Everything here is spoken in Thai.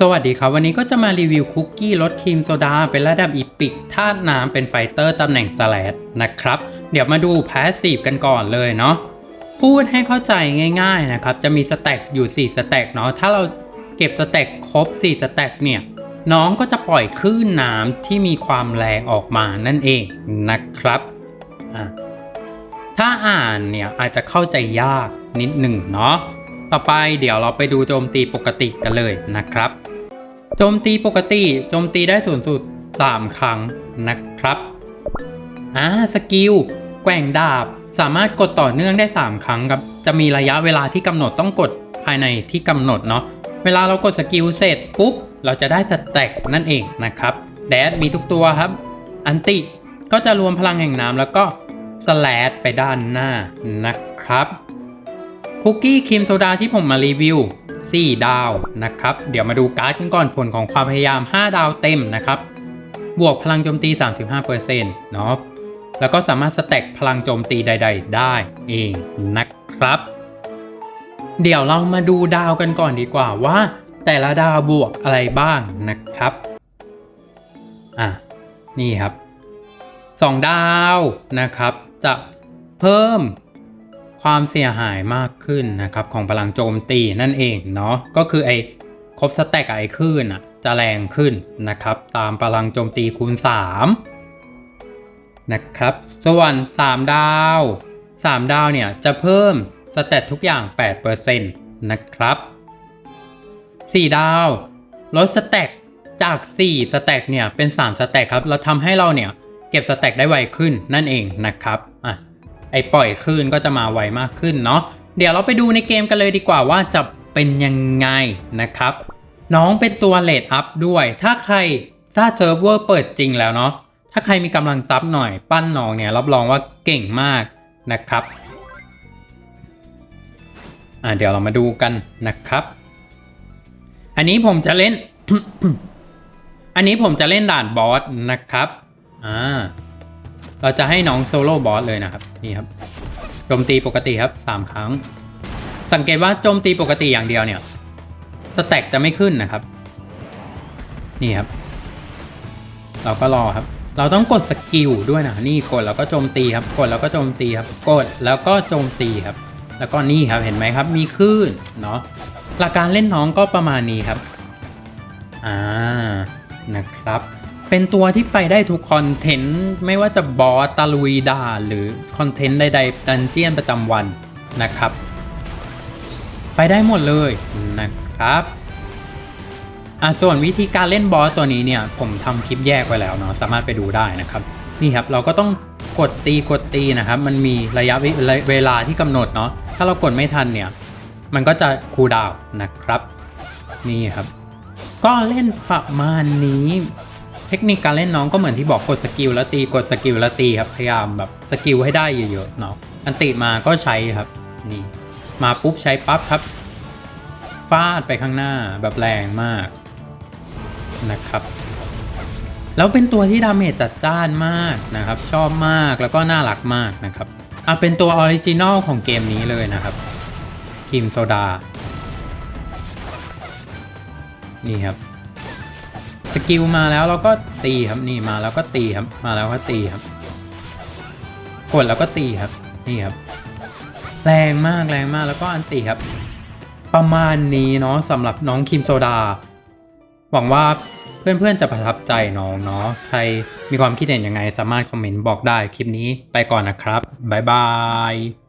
สวัสดีครับ วันนี้ก็จะมารีวิวคุกกี้รสครีมโซดา เป็นระดับอีพิกธาตุน้ำเป็นไฟเตอร์ตำแหน่งสแลดนะครับ เดี๋ยวมาดูแพสซีฟกันก่อนเลยเนาะพูดให้เข้าใจง่าย ๆนะครับ จะมีสแต็กอยู่ 4 สแต็กเนาะถ้าเราเก็บสแต็กครบ 4 สแต็กเนี่ย น้องก็จะปล่อยคลื่นน้ำที่มีความแรงออกมานั่นเองนะครับถ้าอ่านเนี่ยอาจจะเข้าใจยากนิดหนึ่งเนาะ ต่อไปเดี๋ยวเราไปดูโจมตีปกติกันเลยนะครับ โจมตีปกติโจมตีได้สูงสุด 3 ครั้งนะครับอ่าสกิลแกว่งดาบสามารถกดต่อเนื่องได้ 3 ครั้งครับ จะมีระยะเวลาที่กำหนดต้องกดภายในที่กำหนดเนาะ เวลาเรากดสกิลเสร็จปุ๊บ เราจะได้สแต็กนั่นเองนะครับ แดดมีทุกตัวครับ อันติก็จะรวมพลังแห่งน้ำแล้วก็สแลดไปด้านหน้านะครับ คุกกี้ครีมโซดาที่ผมมารีวิว 4 ดาวนะครับ เดี๋ยวมาดูการ์ดกันก่อนผลของความพยายาม 5 ดาวเต็มนะครับ บวกพลังโจมตี 35%เนาะแล้วก็สามารถสแต็กพลังโจมตีใด ๆ ได้เองนะครับ เดี๋ยวเรามาดูดาวกันก่อนดีกว่าว่า แต่ละดาวบวกอะไรบ้างนะครับ อะ นี่ครับ 2 ดาวนะครับ จะเพิ่ม ความเสียหายมากขึ้นนะครับของพลังโจมตีนั่นเองเนาะก็คือไอ้ครบสแต็กไอ้คลื่นอะจะแรงขึ้นนะครับตามพลังโจมตีคูณ 3 นะครับ ส่วน 3 ดาว 3 ดาวเนี่ยจะเพิ่มสแตททุกอย่าง 8%นะครับ 4 ดาวลดสแต็กจาก 4 สแต็กเนี่ยเป็น 3 สแต็กครับ เราทำให้เราเนี่ยเก็บสแต็กได้ไวขึ้นนั่นเองนะครับอะ ไอ้ปล่อยคลื่นก็จะมาไวมากขึ้นเนาะเดี๋ยวเราไปดูในเกมกันเลยดีกว่าว่าจะเป็นยังไงนะครับ น้องเป็นตัวเลดอัพด้วย ถ้าใครถ้าเซิร์ฟเวอร์เปิดจริงแล้วเนาะถ้าใครมีกำลังซับหน่อยปั้นน้องเนี่ยรับรองว่าเก่งมากนะครับอ่าเดี๋ยวเรามาดูกันนะครับ อันนี้ผมจะเล่น อันนี้ผมจะเล่นด่านบอสนะครับอ่า เราจะให้น้องโซโล่บอสเลยนะครับนี่ครับโจมตีปกติครับ 3 ครั้ง สังเกตว่าโจมตีปกติอย่างเดียวเนี่ยสแต็กจะไม่ขึ้นนะครับ นี่ครับ เราก็รอครับ เราต้องกดสกิลด้วยนะนี่กดแล้วก็โจมตีครับกดแล้วก็โจมตีครับ กดแล้วก็โจมตีครับ แล้วก็นี่ครับเห็นไหมครับ มีคลื่นเนาะหลักการเล่นน้องก็ประมาณนี้ครับอ่านะครับ เป็นตัวที่ไปได้ทุกคอนเทนต์ไม่ว่าจะบอสตะลุยด่าหรือคอนเทนต์ใดๆดันเจียนประจำวันนะครับ ไปได้หมดเลยนะครับอะส่วนวิธีการเล่นบอสตัวนี้เนี่ย ผมทำคลิปแยกไว้แล้วเนาะสามารถไปดูได้นะครับ นี่ครับเราก็ต้องกดตีกดตีนะครับ มันมีระยะเวลาที่กำหนดเนาะถ้าเรากดไม่ทันเนี่ย มันก็จะคูดาวนะครับ นี่ครับ ก็เล่นประมาณนี้ ทคนิคการเล่นน้องก็เหมือนที่บอกกดสกิลแล้วตีกดสกิลแล้วตีครับพยายามแบบสกิลให้ได้เยอะๆเนาะอันติมาก็ใช้ครับนี่มาปุ๊บใช้ปั๊บครับฟาดไปข้างหน้าแบบแรงมากนะครับ แล้วเป็นตัวที่ดาเมจจัดจ้านมากนะครับ ชอบมากแล้วก็น่ารักมากนะครับอะเป็นตัวออริจินอลของเกมนี้เลยนะครับคิมโซดานี่ครับ สกิลมาแล้วเราก็ตีครับนี่มาแล้วก็ตีครับมาแล้วก็ตีครับกดแล้วก็ตีครับนี่ครับ แรงมากแรงมากแล้วก็อันตีครับ ประมาณนี้เนาะสำหรับน้องคิมโซดา หวังว่าเพื่อนๆจะประทับใจน้องเนาะใครมีความคิดเห็นยังไงสามารถคอมเมนต์บอกได้คลิปนี้ไปก่อนนะครับบ๊ายบาย